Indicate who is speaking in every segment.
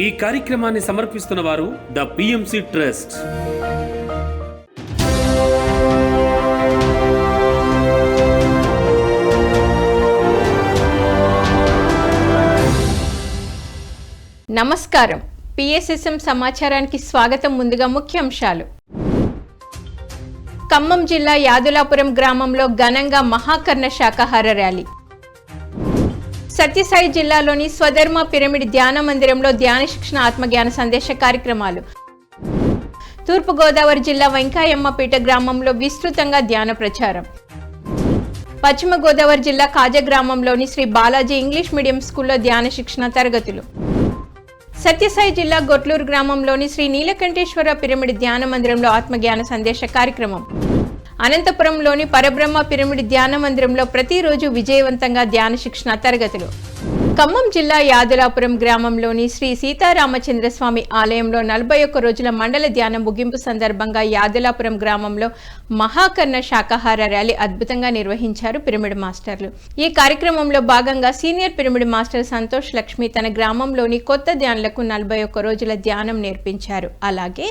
Speaker 1: ఈ కార్యక్రమాన్ని సమర్పిస్తున్న వారు ద పిఎంసి ట్రస్ట్.
Speaker 2: నమస్కారం. పిఎస్ఎస్ఎం సమాచారానికి స్వాగతం ముందుగా ముఖ్యాంశాలు. ఖమ్మం జిల్లా యాదులాపురం గ్రామంలో ఘనంగా మహాకర్ణ శాఖాహార ర్యాలీ సత్యసాయి జిల్లాలోని స్వధర్మ పిరమిడ్ ధ్యాన మందిరంలో ధ్యాన శిక్షణ ఆత్మజ్ఞాన సందేశ కార్యక్రమాలు. తూర్పుగోదావరి జిల్లా వెంకాయమ్మపేట గ్రామంలో విస్తృతంగా ధ్యాన ప్రచారం. పశ్చిమ గోదావరి జిల్లా కాజ గ్రామంలోని శ్రీ బాలాజీ ఇంగ్లీష్ మీడియం స్కూల్లో ధ్యాన శిక్షణ తరగతులు. సత్యసాయి జిల్లా గొట్లూరు గ్రామంలోని శ్రీ నీలకంఠేశ్వర పిరమిడ్ ధ్యాన మందిరంలో ఆత్మజ్ఞాన సందేశ కార్యక్రమం. అనంతపురంలోని పరబ్రహ్మ పిరమిడ్ ధ్యాన మందిరంలో ప్రతిరోజు విజయవంతంగా ధ్యాన శిక్షణ తరగతులు. ఖమ్మం జిల్లా యాదలాపురం గ్రామంలోని శ్రీ సీతారామచంద్ర స్వామి ఆలయంలో నలభై ఒక్క రోజుల మండల ధ్యానం ముగింపు సందర్భంగా యాదలాపురం గ్రామంలో మహాకర్ణ శాకాహార ర్యాలీ అద్భుతంగా నిర్వహించారు పిరమిడ్ మాస్టర్లు. ఈ కార్యక్రమంలో భాగంగా senior pyramid master Santosh Lakshmi తన గ్రామంలోని కొత్త ధ్యానులకు నలభై ఒక్క రోజుల ధ్యానం నేర్పించారు. అలాగే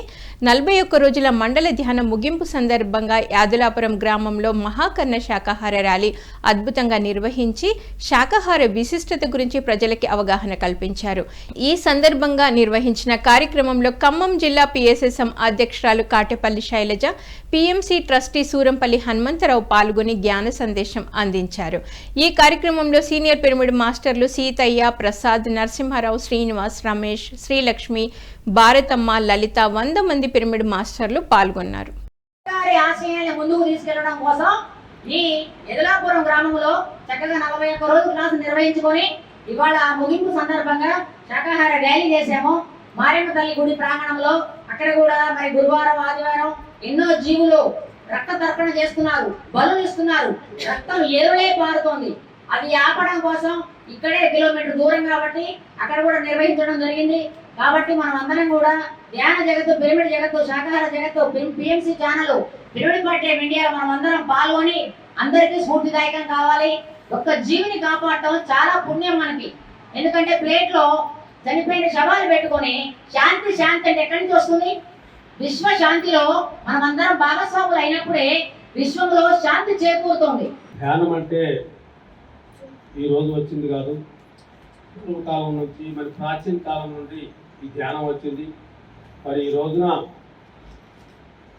Speaker 2: నలభై ఒక్క రోజుల మండల ధ్యానం ముగింపు సందర్భంగా యాదులాపురం గ్రామంలో మహాకర్ణ శాకాహార ర్యాలీ అద్భుతంగా నిర్వహించి శాకాహార విశిష్టత గురించి ప్రజలకి అవగాహన కల్పించారు. ఈ సందర్భంగా నిర్వహించిన కార్యక్రమంలో ఖమ్మం జిల్లా పిఎస్ఎస్ఎం అధ్యక్షురాలు కాటేపల్లి శైలజ పిఎంసి ట్రస్టీ సూరంపల్లి హనుమంతరావు పాల్గొని జ్ఞాన సందేశం అందించారు. ఈ కార్యక్రమంలో సీనియర్ పిరమిడ్ మాస్టర్లు సీతయ్య ప్రసాద్ నరసింహారావు శ్రీనివాస్ రమేష్ శ్రీలక్ష్మి భారతమ్మ లలిత వంద మంది పిరమిడ్ మాస్టర్లు పాల్గొన్నారు.
Speaker 3: ముందుకు తీసుకెళ్ళడం కోసం ఈ ఎదలాపురం గ్రామంలో చక్కగా నలభై ఒక్క రోజు క్లాసు నిర్వహించుకొని ఇవాళ ముగింపు సందర్భంగా శాకాహార ర్యాలీ చేశాము. మారేమ్మ తల్లి గుడి ప్రాంగణంలో అక్కడ కూడా మరి గురువారం ఆదివారం ఎన్నో జీవులు రక్త తర్పణ చేస్తున్నారు బలు ఇస్తున్నారు. రక్తం ఏరులే పారుతోంది. అది ఆపడం కోసం ఇక్కడే కిలోమీటర్ దూరం కాబట్టి అక్కడ కూడా నిర్వహించడం జరిగింది. కాబట్టి మనం అందరం కూడా ధ్యాన జగత్తు పిరమిడ్ జగత్తు శాకాహార జగత్తు PMC channel pyramid party of India మనం అందరం పాల్గొని అందరికీ స్ఫూర్తిదాయకం కావాలి. ఒక్క జీవిని కాపాడటం చాలా పుణ్యం మనకి. ఎందుకంటే ప్లేట్లో చనిపోయిన శవాలు పెట్టుకొని శాంతి శాంతి అంటే ఎక్కడి నుంచి వస్తుంది? విశ్వ శాంతిలో మనమందరం భాగస్వాములు అయినప్పుడే విశ్వంలో శాంతి చేకూరుతుంది.
Speaker 4: ధ్యానం అంటే ఈ రోజు వచ్చింది కాదు కాలం నుంచి మరి ప్రాచీన కాలం నుండి ఈ ధ్యానం వచ్చింది. మరి ఈ రోజున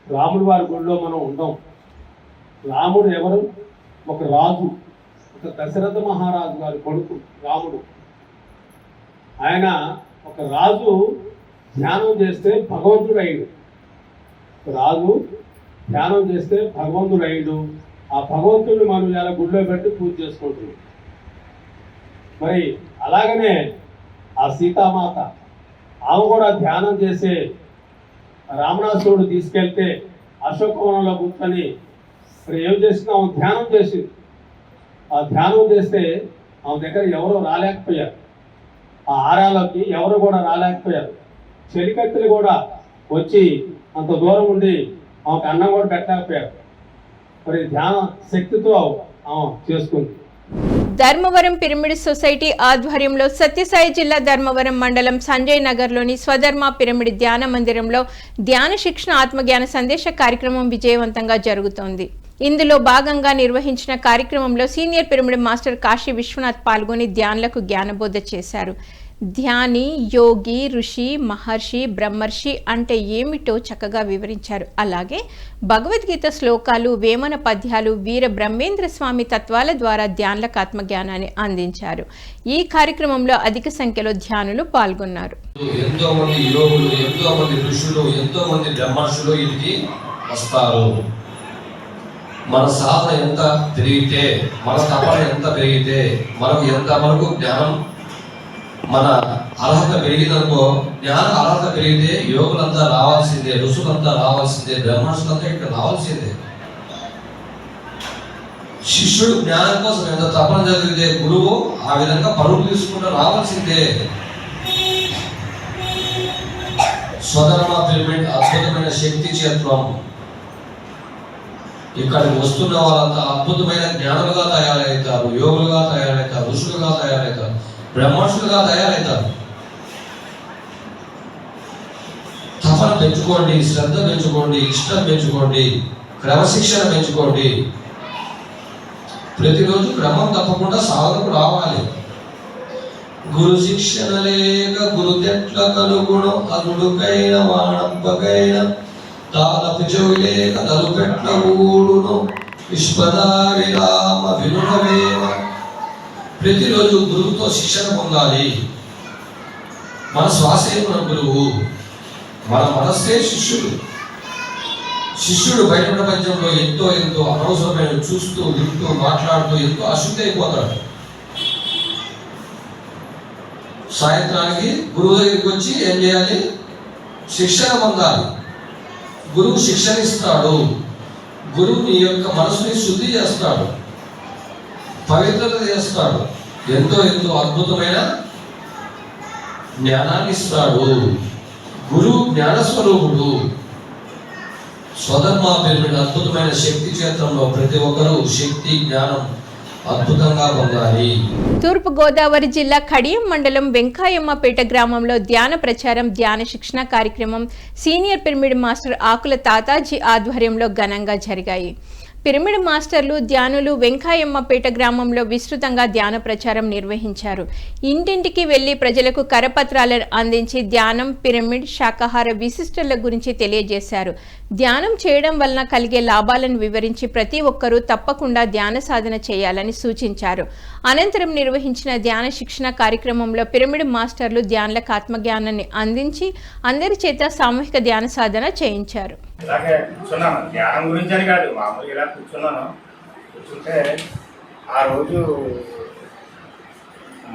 Speaker 4: రాముడి వారి గుడిలో మనం ఉండం. రాముడు ఎవరు? ఒక రాజు ఒక దశరథ మహారాజు గారి కొడుకు రాముడు. ఆయన ఒక రాజు ధ్యానం చేస్తే భగవంతుడు అయ్యాడు రాదు ధ్యానం చేస్తే భగవంతుడు అయ్యాడు. ఆ భగవంతుడిని మనం ఇలా గుడిలో పెట్టి పూజ చేసుకుంటుంది మరి అలాగనే ఆ సీతామాత ఆమె కూడా ధ్యానం చేసే రామనాథుడు తీసుకెళ్తే అశోకవనంలో కూర్చొని మరి ఏం చేసింది? ఆమె ధ్యానం చేసింది. ఆ ధ్యానం చేస్తే ఆమె దగ్గర ఎవరు రాలేకపోయారు. ఆ ఆరాలోకి ఎవరు కూడా రాలేకపోయారు. చెలికత్తెలు కూడా వచ్చి అంత దూరం ఉండి ఆమెకు అన్నం కూడా పెట్టలేకపోయారు. మరి ధ్యాన శక్తితో ఆమె చేసుకుంది.
Speaker 2: ధర్మవరం పిరమిడ్ సొసైటీ ఆధ్వర్యంలో సత్యసాయి జిల్లా ధర్మవరం మండలం సంజయ్ నగర్లోని స్వధర్మ పిరమిడ్ ధ్యాన మందిరంలో ధ్యాన శిక్షణ ఆత్మజ్ఞాన సందేశ కార్యక్రమం విజయవంతంగా జరుగుతోంది. ఇందులో భాగంగా నిర్వహించిన కార్యక్రమంలో senior pyramid master Kashi Vishwanath పాల్గొని ధ్యానులకు జ్ఞానబోధ చేశారు. ధ్యాని యోగి ఋషి మహర్షి బ్రహ్మర్షి అంటే ఏమిటో చక్కగా వివరించారు. అలాగే భగవద్గీత శ్లోకాలు వేమన పద్యాలు వీర బ్రహ్మేంద్ర స్వామి తత్వాల ద్వారా ధ్యానులకు ఆత్మజ్ఞానాన్ని అందించారు. ఈ కార్యక్రమంలో అధిక సంఖ్యలో ధ్యానులు పాల్గొన్నారు.
Speaker 5: ఎంతో మంది యోగులు ఎంతో మంది ఋషులు ఎంతో మంది బ్రహ్మర్షులు ఇంటికి వస్తారు. మన సాధన ఎంత పెరిగితే మన తపన ఎంత పెరిగితే మనకు ఎంత మనకు జ్ఞానం మన అర్హత పెరిగిందనుకో జ్ఞాన అర్హత పెరిగితే యోగులంతా రావాల్సిందే ఋషులంతా రావాల్సిందే బ్రహ్మర్షులంతా ఇక్కడ రావాల్సిందే. శిష్యుడు జ్ఞానం కోసం ఎంత తపన జరిగితే గురువు ఆ విధంగా పరుగు తీసుకుంటూ రావాల్సిందే. స్వధర్మ పిరమిడ్ అద్భుతమైన శక్తి క్షేత్రం. ఇక్కడికి వస్తున్న వాళ్ళంతా అద్భుతమైన జ్ఞానులుగా తయారవుతారు యోగులుగా తయారవుతారు ఋషులుగా తయారవుతారు బ్రహ్మర్షులుగా తయారవుతారు పెంచుకోండి శ్రద్ధ పెంచుకోండి ఇష్టం పెంచుకోండి క్రమశిక్షణ పెంచుకోండి. ప్రతిరోజు క్రమం తప్పకుండా సాధనకు రావాలి. గురు శిక్షణ లేక గురు తెట్ల కలుగుణం అదుడుకైన వాణంపకైన తాళపు చెవి లేక తలుపెట్ల ఊడును విశ్వదారి రామ వినుడవేమ ప్రతిరోజు గురువుతో శిక్షణ పొందాలి. మన శ్వాసే మన గురువు? మన మనస్సే శిష్యుడు. శిష్యుడు బయట ప్రపంచంలో ఎంతో ఎంతో అనవసరమైన చూస్తూ వింటూ మాట్లాడుతూ ఎంతో అశుద్ధి అయిపోతాడు. సాయంత్రానికి గురువు దగ్గరికి వచ్చి ఏం చేయాలి? శిక్షణ పొందాలి. గురువు శిక్షణ ఇస్తాడు. గురువు నీ యొక్క మనసుని శుద్ధి చేస్తాడు. పవిత్రత చేస్తాడు. ఎంతో ఎంతో అద్భుతమైన జ్ఞానాన్ని ఇస్తాడు. గురువు జ్ఞానస్వరూపుడు. స్వధర్మ పేరు అద్భుతమైన శక్తి క్షేత్రంలో ప్రతి ఒక్కరూ శక్తి జ్ఞానం అద్భుతంగా పొందాలి.
Speaker 2: తూర్పు గోదావరి జిల్లా కడియం మండలం వెంకాయమ్మపేట గ్రామంలో ధ్యాన ప్రచారం ధ్యాన శిక్షణ కార్యక్రమం senior pyramid master Akula Tataji ఆధ్వర్యంలో ఘనంగా జరిగాయి. పిరమిడ్ మాస్టర్లు ధ్యానులు వెంకాయమ్మపేట గ్రామంలో విస్తృతంగా ధ్యాన ప్రచారం నిర్వహించారు. ఇంటింటికి వెళ్ళి ప్రజలకు కరపత్రాలను అందించి ధ్యానం పిరమిడ్ శాకాహార విశిష్టల గురించి తెలియజేశారు. ధ్యానం చేయడం వలన కలిగే లాభాలను వివరించి ప్రతి ఒక్కరూ తప్పకుండా ధ్యాన సాధన చేయాలని సూచించారు. అనంతరం నిర్వహించిన ధ్యాన శిక్షణ కార్యక్రమంలో పిరమిడ్ మాస్టర్లు ధ్యానులకు ఆత్మజ్ఞానాన్ని అందించి అందరి చేత సామూహిక ధ్యాన సాధన చేయించారు.
Speaker 6: ఇలాగే కూర్చున్నాను ధ్యానం గురించి అని కాదు మామూలుగా ఇలా కూర్చున్నాను కూర్చుంటే ఆ రోజు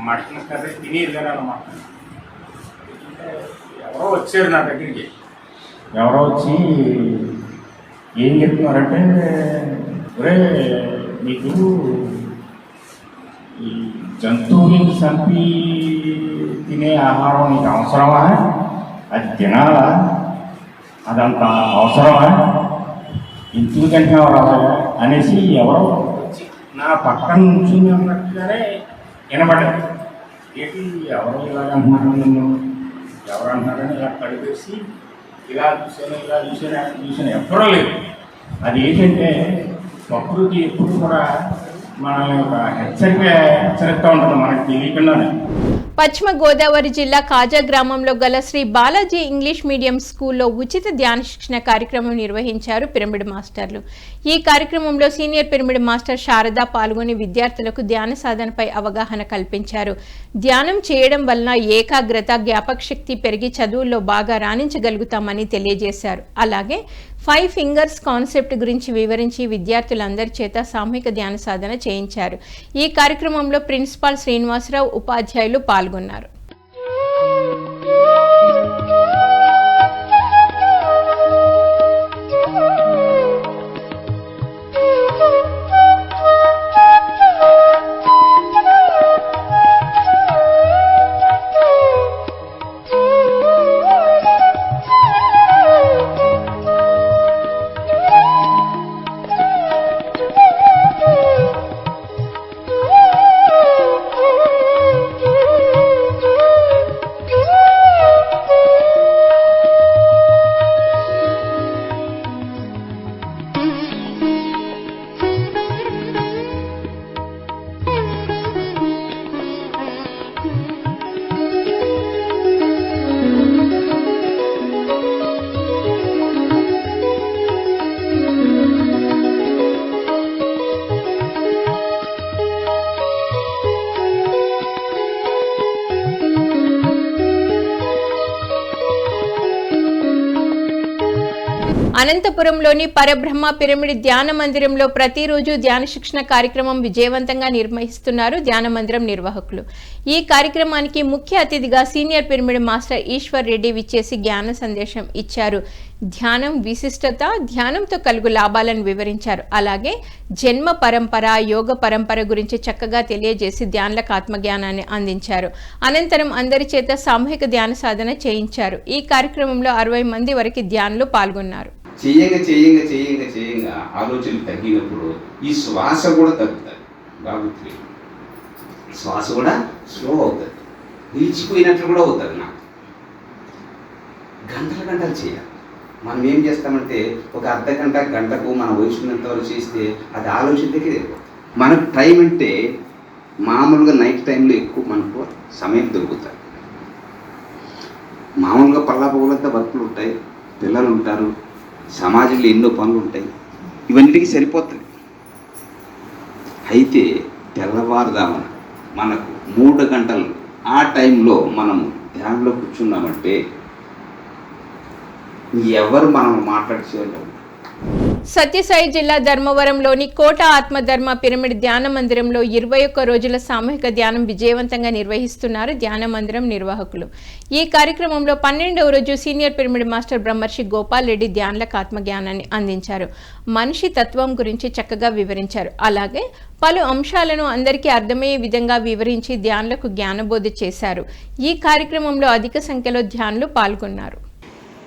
Speaker 6: మటన్ కర్రీ తిని వెళ్ళాను అనమాట ఎవరో వచ్చారు నా దగ్గరికి ఎవరో వచ్చి ఏం చెప్తున్నారంటే ఒరే నీకు ఈ జంతువుని చంపి తినే ఆహారం నీకు అవసరమా అది తినాలా అదంత అవసరమా? ఎందుకంటే తింటున్నావు అనేసి ఎవరో వచ్చి నా పక్కన నుంచి అన్నట్టుగానే వినబడ్డారు ఏంటి ఎవరో ఇలాగ అంటున్నారు నన్ను? ఎవరు అంటున్నారని ఇలా కడిపేసి ఇలా చూసాను ఇలా చూసాను అలా చూసాను ఎప్పుడూ లేదు అది ఏంటంటే ప్రకృతి ఎప్పుడు కూడా మన యొక్క హెచ్చరిక హెచ్చరిస్తూ ఉంటుంది మనకు తెలియకుండానే.
Speaker 2: పశ్చిమ గోదావరి జిల్లా కాజా గ్రామంలో గల శ్రీ బాలాజీ ఇంగ్లీష్ మీడియం స్కూల్లో ఉచిత ధ్యాన శిక్షణ కార్యక్రమం నిర్వహించారు పిరమిడ్ మాస్టర్లు. ఈ కార్యక్రమంలో సీనియర్ పిరమిడ్ మాస్టర్ శారద పాల్గొని విద్యార్థులకు ధ్యాన సాధనపై అవగాహన కల్పించారు. ధ్యానం చేయడం వలన ఏకాగ్రత జ్ఞాపక శక్తి పెరిగి చదువుల్లో బాగా రాణించగలుగుతామని తెలియజేశారు. అలాగే ఫైవ్ ఫింగర్స్ కాన్సెప్ట్ గురించి వివరించి విద్యార్థులందరి చేత సామూహిక ధ్యాన సాధన చేయించారు. ఈ కార్యక్రమంలో ప్రిన్సిపాల్ శ్రీనివాసరావు ఉపాధ్యాయులు పాల్గొన్నారు. అనంతపురంలోని పరబ్రహ్మ పిరమిడ్ ధ్యాన మందిరంలో ప్రతిరోజు ధ్యాన శిక్షణ కార్యక్రమం విజయవంతంగా నిర్వహిస్తున్నారు ధ్యాన మందిరం నిర్వాహకులు. ఈ కార్యక్రమానికి ముఖ్య అతిథిగా senior pyramid master Eshwar Reddy విచ్చేసి జ్ఞాన సందేశం ఇచ్చారు. ధ్యానం విశిష్టత ధ్యానంతో కలుగు లాభాలను వివరించారు. అలాగే జన్మ పరంపర యోగ పరంపర గురించి చక్కగా తెలియజేసి ధ్యానులకు ఆత్మజ్ఞానాన్ని అందించారు. అనంతరం అందరి చేత సామూహిక ధ్యాన సాధన చేయించారు. ఈ కార్యక్రమంలో అరవై మంది వరకు ధ్యానులు పాల్గొన్నారు.
Speaker 7: చేయంగా చేయంగా చేయంగా చేయంగా ఆలోచన తగ్గినప్పుడు ఈ శ్వాస కూడా తగ్గుతుంది. బాగా శ్వాస కూడా స్లో అవుతుంది. నిలిచిపోయినట్లు కూడా అవుతుంది నాకు. గంటల గంటలు చేయాలి. మనం ఏం చేస్తామంటే ఒక అర్ధ గంట గంటకు మన వయసున్నంత వరకు చేస్తే అది ఆలోచనకే మనకు టైం అంటే మామూలుగా నైట్ టైంలో ఎక్కువ మనకు సమయం దొరుకుతుంది. మామూలుగా పల్లా పగులంతా వర్కులు ఉంటాయి పిల్లలు ఉంటారు సమాజంలో ఎన్నో పనులు ఉంటాయి. ఇవన్నిటికీ సరిపోతుంది అయితే తెల్లవారుదామన మనకు మూడు గంటలు ఆ టైంలో మనము ధ్యానంలో కూర్చున్నామంటే ఎవరు మనం మాట్లాడేవాళ్ళు
Speaker 2: సత్యసాయి జిల్లా ధర్మవరంలోని కోట ఆత్మధర్మ పిరమిడ్ ధ్యాన మందిరంలో ఇరవై ఒక్క రోజుల సామూహిక ధ్యానం విజయవంతంగా నిర్వహిస్తున్నారు ధ్యాన మందిరం నిర్వాహకులు. ఈ కార్యక్రమంలో పన్నెండవ రోజు సీనియర్ పిరమిడ్ మాస్టర్ బ్రహ్మర్షి గోపాల్ రెడ్డి ధ్యానులకు ఆత్మజ్ఞానాన్ని అందించారు. మనిషి తత్వం గురించి చక్కగా వివరించారు. అలాగే పలు అంశాలను అందరికీ అర్థమయ్యే విధంగా వివరించి ధ్యానులకు జ్ఞానబోధ చేశారు. ఈ కార్యక్రమంలో అధిక సంఖ్యలో ధ్యానులు పాల్గొన్నారు.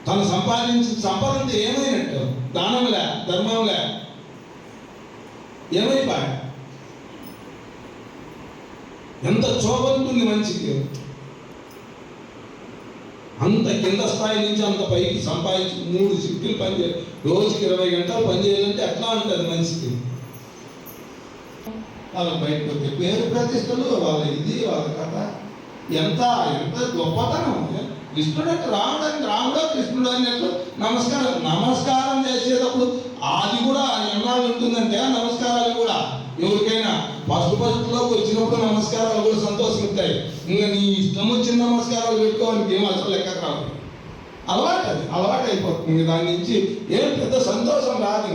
Speaker 8: తను సంపాదించిన సంపాదన ఏమైనట్టు? దానంలే ధర్మంలే. ఏమైపోయా? ఎంత చోబంతుంది మంచికి అంత కింద స్థాయి నుంచి అంత పైకి సంపాదించి మూడు షిఫ్ట్లు పనిచే రోజుకి ఇరవై గంటలు పనిచేయాలంటే ఎట్లా ఉంటుంది మనిషికి? వాళ్ళ బయటకు వచ్చే పేరు ప్రతిష్టలు వాళ్ళ ఇది వాళ్ళ కథ. ఎంత ఎంత గొప్పతనం. కృష్ణుడు అంటే రాముడు అని రాముడు కృష్ణుడు అన్నట్లు నమస్కారం నమస్కారం చేసేటప్పుడు అది కూడా ఎన్నాళ్ళు ఉంటుందంటే ఆ నమస్కారాలు కూడా. ఎవరికైనా ఫస్ట్ ఫస్ట్లోకి వచ్చినప్పుడు నమస్కారాలు కూడా సంతోషిస్తాయి ఇంకా నీ ఇష్టం వచ్చిన నమస్కారాలు పెట్టుకోవాలని ఏం అసలు లెక్క రాదు అలవాటు అది అలవాటు అయిపోతుంది దాని నుంచి ఏం పెద్ద సంతోషం రాదు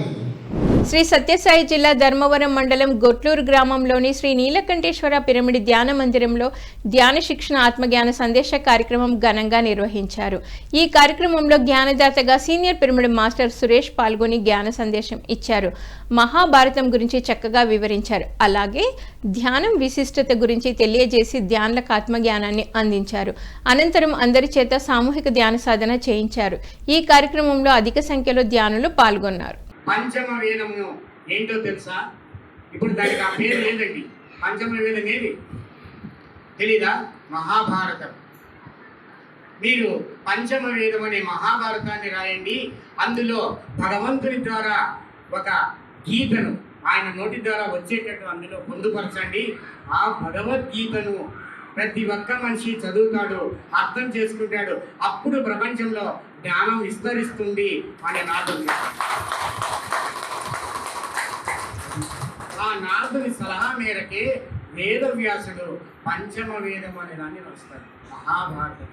Speaker 2: శ్రీ సత్యసాయి జిల్లా ధర్మవరం మండలం గొట్లూరు గ్రామంలోని శ్రీ నీలకంఠేశ్వర పిరమిడ్ ధ్యాన మందిరంలో ధ్యాన శిక్షణ ఆత్మజ్ఞాన సందేశ కార్యక్రమం ఘనంగా నిర్వహించారు. ఈ కార్యక్రమంలో జ్ఞానదాతగా సీనియర్ పిరమిడ్ మాస్టర్ సురేష్ పాల్గొని జ్ఞాన సందేశం ఇచ్చారు. మహాభారతం గురించి చక్కగా వివరించారు. అలాగే ధ్యానం విశిష్టత గురించి తెలియజేసి ధ్యానులకు ఆత్మజ్ఞానాన్ని అందించారు. అనంతరం అందరి చేత సామూహిక ధ్యాన సాధన చేయించారు. ఈ కార్యక్రమంలో అధిక సంఖ్యలో ధ్యానులు పాల్గొన్నారు.
Speaker 9: పంచమ వేదము ఏంటో తెలుసా? ఇప్పుడు దానికి ఆ పేరు లేదండి పంచమ వేదం ఏది? తెలీదా? మహాభారతం. మీరు పంచమ వేదం అనే మహాభారతాన్ని రాయండి. అందులో భగవంతుని ద్వారా ఒక గీతను ఆయన నోటి ద్వారా వచ్చేటట్టు అందులో పొందుపరచండి. ఆ భగవద్గీతను ప్రతి ఒక్క మనిషి చదువుతాడు అర్థం చేసుకుంటాడు. అప్పుడు ప్రపంచంలో జ్ఞానం విస్తరిస్తుంది అనే నాదం ఆ నారదుని సలహా మేరకే వేదవ్యాసుడు పంచమ వేదం అనే దాన్ని రాస్తాడు మహాభారతం.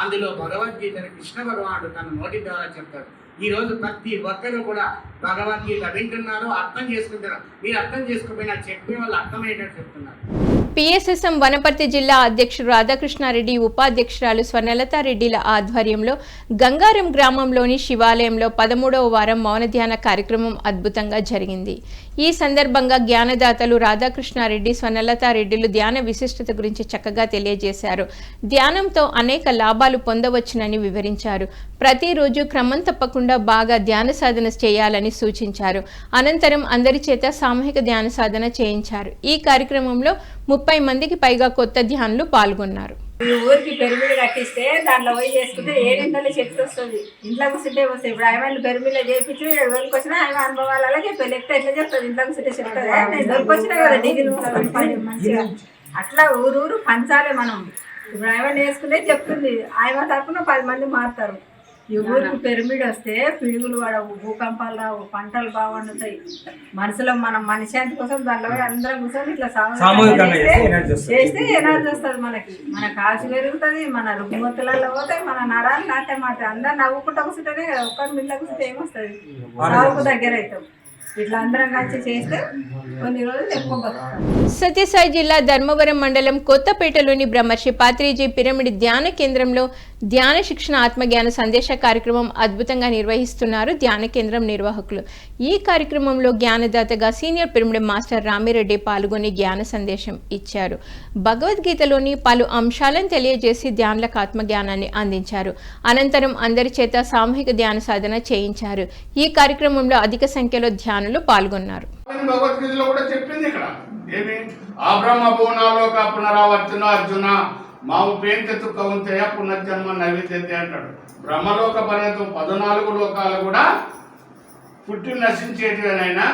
Speaker 9: అందులో భగవద్గీతను కృష్ణ భగవానుడు తన నోటి ద్వారా చెప్తాడు. ఈరోజు ప్రతి ఒక్కరు కూడా భగవద్గీత వింటున్నారు అర్థం చేసుకుంటున్నారు. మీరు అర్థం చేసుకోకపోయినా చెప్పే వాళ్ళు అర్థమయ్యేటట్టు చెప్తున్నారు.
Speaker 2: పిఎస్ఎస్ఎం వనపర్తి జిల్లా అధ్యక్షుడు రాధాకృష్ణారెడ్డి ఉపాధ్యక్షురాలు స్వర్ణలతారెడ్డిల ఆధ్వర్యంలో గంగారం గ్రామంలోని శివాలయంలో పదమూడవ వారం మౌన ధ్యాన కార్యక్రమం అద్భుతంగా జరిగింది. ఈ సందర్భంగా జ్ఞానదాతలు రాధాకృష్ణారెడ్డి స్వర్ణలతారెడ్డిలు ధ్యాన విశిష్టత గురించి చక్కగా తెలియజేశారు. ధ్యానంతో అనేక లాభాలు పొందవచ్చునని వివరించారు. ప్రతిరోజు క్రమం తప్పకుండా బాగా ధ్యాన సాధన చేయాలని సూచించారు. అనంతరం అందరి చేత సామూహిక ధ్యాన సాధన చేయించారు. ఈ కార్యక్రమంలో ముప్పై మందికి పైగా కొత్త ధ్యానులు పాల్గొన్నారు.
Speaker 10: ఈ ఊరికి పెరుమిడి కట్టిస్తే దాంట్లో పోయి చేసుకుంటే ఏడింతలు శక్తి వస్తుంది. ఇంట్లో కూర్చుంటే వస్తాయి ఇప్పుడు ఆయన పెరుమిలో చేపించి ఏడు వేలకు వచ్చినా ఆయన అనుభవాలలో చెప్పారు లెక్క ఎట్లా చెప్తుంది ఇంట్లో కూర్చుంటే చెప్తుంది నేను దొరికొచ్చినా కదా డిగ్రీ మంచిగా. అట్లా ఊరు ఊరు పంచాలి మనం. ఇప్పుడు ఆయన వేసుకుంటే చెప్తుంది. ఆయన తరపున పది మంది మారుతారు. ఈ ఊరికి పిరమిడ్ వస్తే పిడుగులు పడవు భూకంపాలు రావు పంటలు బాగుండుతాయి. మనసులో మనం మనశాంతి కోసం దానిలో అందరం కూర్చొని ఇట్లా చేస్తే- ఎనర్జీ వస్తుంది. మనకి. మన కాసు పెరుగుతుంది మన రుగ్మతులలో పోతాయి మన నరాలు నాటే మాట. అందరు నవ్వుకుంటూ కూర్చుంటేనే కదా ఒక్కరి మిల్ల కూర్చుంటే ఏమొస్తుంది? సాగుకు దగ్గర అవుతాం. ఇట్లా అందరం కలిసి చేస్తే కొన్ని రోజులు ఎక్కువ బతుకుతాం.
Speaker 2: సత్యసాయి జిల్లా ధర్మవరం మండలం కొత్తపేటలోని బ్రహ్మర్షి పాత్రిజీ పిరమిడ్ ధ్యాన కేంద్రంలో ధ్యాన శిక్షణ ఆత్మజ్ఞాన సందేశ కార్యక్రమం అద్భుతంగా నిర్వహిస్తున్నారు ధ్యాన కేంద్రం నిర్వాహకులు. ఈ కార్యక్రమంలో జ్ఞానదాతగా సీనియర్ పిరమిడ్ మాస్టర్ రామిరెడ్డి పాల్గొని జ్ఞాన సందేశం ఇచ్చారు. భగవద్గీతలోని పలు అంశాలను తెలియజేసి ధ్యానులకు ఆత్మజ్ఞానాన్ని అందించారు. అనంతరం అందరి చేత సామూహిక ధ్యాన సాధన చేయించారు. ఈ కార్యక్రమంలో అధిక సంఖ్యలో ధ్యానులు పాల్గొన్నారు.
Speaker 11: భగవద్గీతలో కూడా చెప్పింది ఇక్కడ. ఏమి? ఆ బ్రహ్మ పునరావర్తన అర్జున
Speaker 9: మాము పేంతెత్తు కౌంతేయ పునర్జన్మ నైవేద్యతే అంటాడు. బ్రహ్మలోక పర్యంతం పద్నాలుగు లోకాలు కూడా పుట్టి నశించేటివేనైనా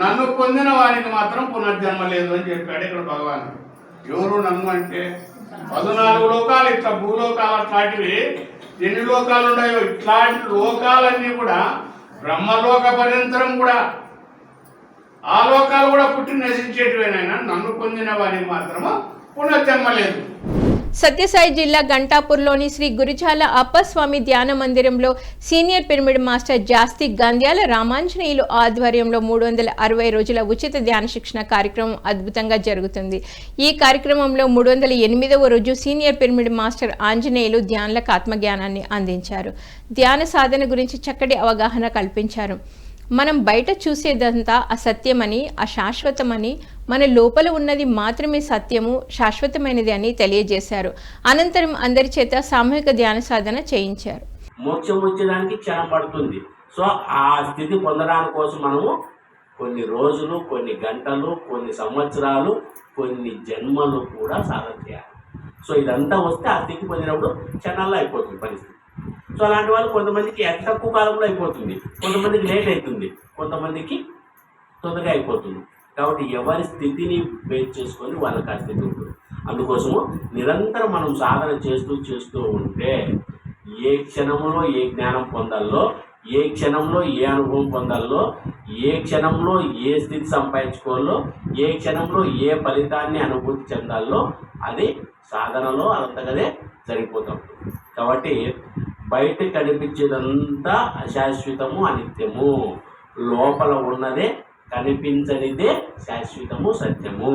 Speaker 9: నన్ను పొందిన వారికి మాత్రం పునర్జన్మ లేదు అని చెప్పాడు ఇక్కడ భగవాన్ ఎవరు నన్ను అంటే? పద్నాలుగు లోకాలు ఇట్లా భూలోకాలు అట్లాంటివి ఎన్ని లోకాలు ఉన్నాయో ఇట్లాంటి లోకాలన్నీ కూడా బ్రహ్మలోక పర్యంతరం కూడా ఆ లోకాలు కూడా పుట్టి నశించేటివేనైనా నన్ను పొందిన వారికి మాత్రము పునర్జన్మ లేదు.
Speaker 2: సత్యసాయి జిల్లా గంటాపూర్లోని శ్రీ గురిజాల అప్పస్వామి ధ్యాన మందిరంలో senior pyramid master Jasti Gandhyala Ramanjaneyulu ఆధ్వర్యంలో మూడు వందల అరవై రోజుల ఉచిత ధ్యాన శిక్షణ కార్యక్రమం అద్భుతంగా జరుగుతుంది. ఈ కార్యక్రమంలో మూడు వందల ఎనిమిదవ రోజు సీనియర్ పిరమిడ్ మాస్టర్ ఆంజనేయులు ధ్యానులకు ఆత్మజ్ఞానాన్ని అందించారు. ధ్యాన సాధన గురించి చక్కటి అవగాహన కల్పించారు. మనం బయట చూసేదంతా అసత్యమని అశాశ్వతమని మన లోపల ఉన్నది మాత్రమే సత్యము శాశ్వతమైనది అని తెలియజేశారు. అనంతరం అందరి చేత సామూహిక ధ్యాన సాధన చేయించారు.
Speaker 11: మోక్షం వచ్చేదానికి క్షణం పడుతుంది సో ఆ స్థితి పొందడానికి కోసం మనము కొన్ని రోజులు కొన్ని గంటలు కొన్ని సంవత్సరాలు కొన్ని జన్మలు కూడా సాధన చేయాలి. సో ఇదంతా వస్తే ఆ స్థితి పొందినప్పుడు క్షణాల్లో అయిపోతుంది పరిస్థితి. సో అలాంటి వాళ్ళు కొంతమందికి అతి తక్కువ కాలంలో అయిపోతుంది? కొంతమందికి లేట్ అవుతుంది కొంతమందికి తొందరగా అయిపోతుంది. కాబట్టి ఎవరి స్థితిని బేస్ చేసుకొని వాళ్ళకి ఆ స్థితి ఉంటుంది. అందుకోసము నిరంతరం మనం సాధన చేస్తూ చేస్తూ ఉంటే ఏ క్షణంలో ఏ జ్ఞానం పొందాలో ఏ క్షణంలో ఏ అనుభవం పొందాలో ఏ క్షణంలో ఏ స్థితి సంపాదించుకోవాలో ఏ క్షణంలో ఏ ఫలితాన్ని అనుభూతి చెందాలో అది సాధనలో అంతగానే సరిపోతాం కాబట్టి బయట కనిపించేదంతా అశాశ్వతము అనిత్యము. లోపల ఉన్నదే కనిపించనిదే శాశ్వతము సత్యము.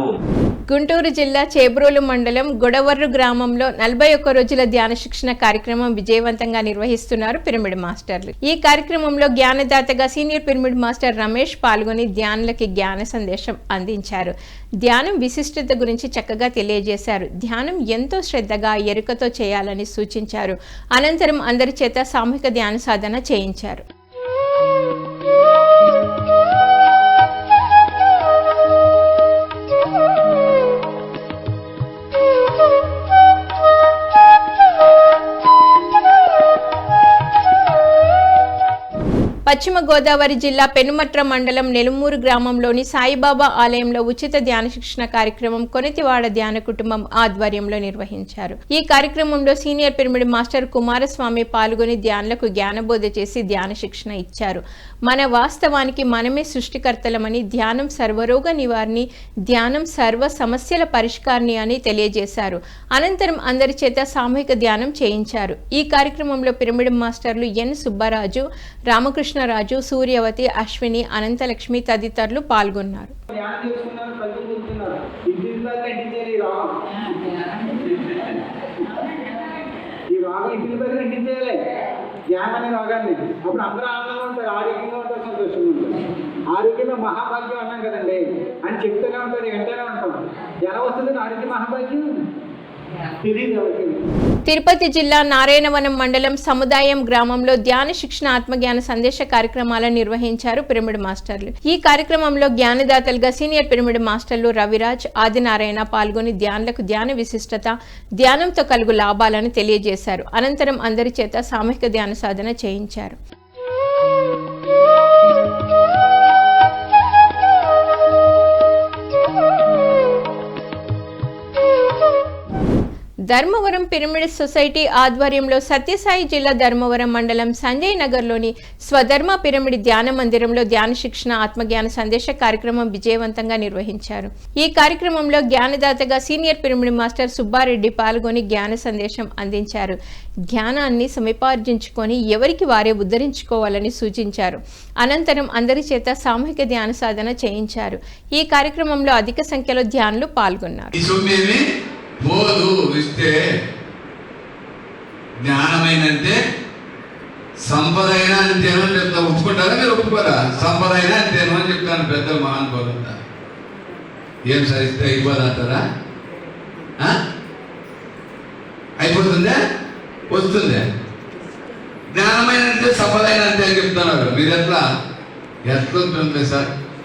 Speaker 2: గుంటూరు జిల్లా చేబ్రోలు మండలం గొడవర్రు గ్రామంలో నలభై ఒక్క రోజుల ధ్యాన శిక్షణ కార్యక్రమం విజయవంతంగా నిర్వహిస్తున్నారు పిరమిడ్ మాస్టర్లు. ఈ కార్యక్రమంలో జ్ఞానదాతగా సీనియర్ పిరమిడ్ మాస్టర్ రమేష్ పాల్గొని ధ్యానులకి జ్ఞాన సందేశం అందించారు. ధ్యానం విశిష్టత గురించి చక్కగా తెలియజేశారు. ధ్యానం ఎంతో శ్రద్ధగా ఎరుకతో చేయాలని సూచించారు. అనంతరం అందరి చేత సామూహిక ధ్యాన సాధన చేయించారు. పశ్చిమ గోదావరి జిల్లా పెనుమట్ర మండలం నెలుమూరు గ్రామంలోని సాయిబాబా ఆలయంలో ఉచిత ధ్యాన శిక్షణ కార్యక్రమం కొనితివాడ ధ్యాన కుటుంబం ఆధ్వర్యంలో నిర్వహించారు. ఈ కార్యక్రమంలో సీనియర్ పిరమిడ్ మాస్టర్ కుమారస్వామి పాల్గొని ధ్యానులకు జ్ఞానబోధ చేసి ధ్యాన శిక్షణ ఇచ్చారు. మన వాస్తవానికి మనమే సృష్టికర్తలమని ధ్యానం సర్వరోగ నివారణి ధ్యానం సర్వ సమస్యల పరిష్కారిణి అని తెలియజేశారు. అనంతరం అందరి చేత సామూహిక ధ్యానం చేయించారు. ఈ కార్యక్రమంలో పిరమిడ్ మాస్టర్లు ఎన్ సుబ్బరాజు కృష్ణరాజు సూర్యవతి అశ్విని అనంతలక్ష్మి తదితరులు పాల్గొన్నారు
Speaker 8: ధ్యానం ఈ రోగాన్ని అప్పుడు అందరూ ఆనందంగా ఉంటారు ఆరోగ్యంగా ఉంటారు సంతోషంగా ఉంటారు ఆరోగ్యమే మహాభాగ్యం అన్నాం కదండి అని చెప్తూనే ఉంటారు వెంటనే ఉంటాం ఎలా వస్తుంది ఆరోగ్య మహాభాగ్యం
Speaker 2: తిరుపతి జిల్లా నారాయణవనం మండలం సముదాయం గ్రామంలో ధ్యాన శిక్షణ ఆత్మజ్ఞాన సందేశ కార్యక్రమాలను నిర్వహించారు పిరమిడ్ మాస్టర్లు. ఈ కార్యక్రమంలో జ్ఞానదాతలుగా సీనియర్ పిరమిడ్ మాస్టర్లు రవిరాజ్ ఆదినారాయణ పాల్గొని ధ్యానులకు ధ్యాన విశిష్టత ధ్యానంతో కలుగు లాభాలను తెలియజేశారు. అనంతరం అందరి చేత సామూహిక ధ్యాన సాధన చేయించారు. ధర్మవరం పిరమిడ్ సొసైటీ ఆధ్వర్యంలో సత్యసాయి జిల్లా ధర్మవరం మండలం సంజయ్ నగర్లోని స్వధర్మ పిరమిడ్ ధ్యాన మందిరంలో ధ్యాన శిక్షణ ఆత్మజ్ఞాన సందేశ కార్యక్రమం విజయవంతంగా నిర్వహించారు. ఈ కార్యక్రమంలో జ్ఞానదాతగా సీనియర్ పిరమిడ్ మాస్టర్ సుబ్బారెడ్డి పాల్గొని జ్ఞాన సందేశం అందించారు. జ్ఞానాన్ని సమీపార్జించుకొని ఎవరికి వారే ఉద్ధరించుకోవాలని సూచించారు. అనంతరం అందరి చేత సామూహిక ధ్యాన సాధన చేయించారు. ఈ కార్యక్రమంలో అధిక సంఖ్యలో ధ్యానులు పాల్గొన్నారు.
Speaker 12: బోధు పోదు ఇస్తే జ్ఞానమైనంతే సంపద అయినా అంతేను అని చెప్తా ఒప్పుకుంటారా మీరు ఒప్పుకోరా? సంపద అయినా అంతేను అని చెప్తాను పెద్దలు మహానుభావులంతా. ఏం సరిస్తే అయిపోదు అంటారా? ఆ? అయిపోతుందా? వస్తుందా? జ్ఞానమైనంతే సంపద అయినా అంతే అని చెప్తున్నారు. మీరు ఎట్లా? ఎట్లా ఉంటుంది సార్?